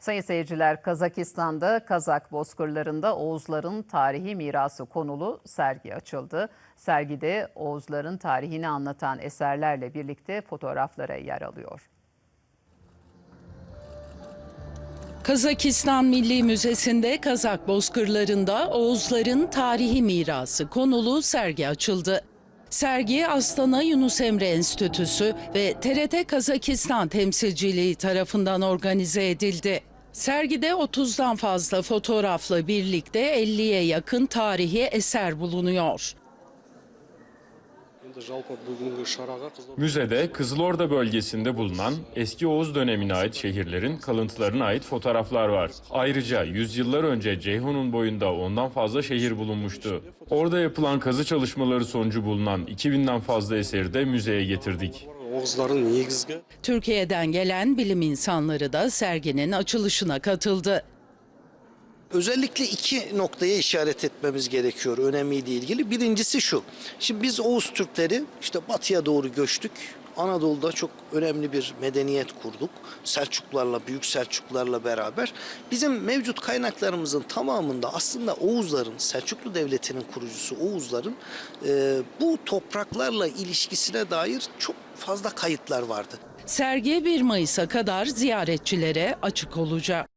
Sayın seyirciler Kazakistan'da Kazak bozkırlarında Oğuzların tarihi mirası konulu sergi açıldı. Sergide Oğuzların tarihini anlatan eserlerle birlikte fotoğraflara yer alıyor. Kazakistan Milli Müzesi'nde Kazak bozkırlarında Oğuzların tarihi mirası konulu sergi açıldı. Sergi Astana Yunus Emre Enstitüsü ve TRT Kazakistan temsilciliği tarafından organize edildi. Sergide 30'dan fazla fotoğrafla birlikte 50'ye yakın tarihi eser bulunuyor. Müzede Kızılorda bölgesinde bulunan eski Oğuz dönemine ait şehirlerin kalıntılarına ait fotoğraflar var. Ayrıca yüzyıllar önce Ceyhun'un boyunda ondan fazla şehir bulunmuştu. Orada yapılan kazı çalışmaları sonucu bulunan 2000'den fazla eseri de müzeye getirdik. оғыздардың негізгі Türkiye'den gelen bilim insanları da serginin açılışına katıldı. Özellikle iki noktaya işaret etmemiz gerekiyor önemiyle ilgili. Birincisi şu. Şimdi biz Oğuz Türkleri işte batıya doğru göçtük. Anadolu'da çok önemli bir medeniyet kurduk. Selçuklularla, Büyük Selçuklularla beraber. Bizim mevcut kaynaklarımızın tamamında aslında Oğuzların, Selçuklu Devleti'nin kurucusu Oğuzların e, bu topraklarla ilişkisine dair çok fazla kayıtlar vardı. Sergi 1 Mayıs'a kadar ziyaretçilere açık olacak.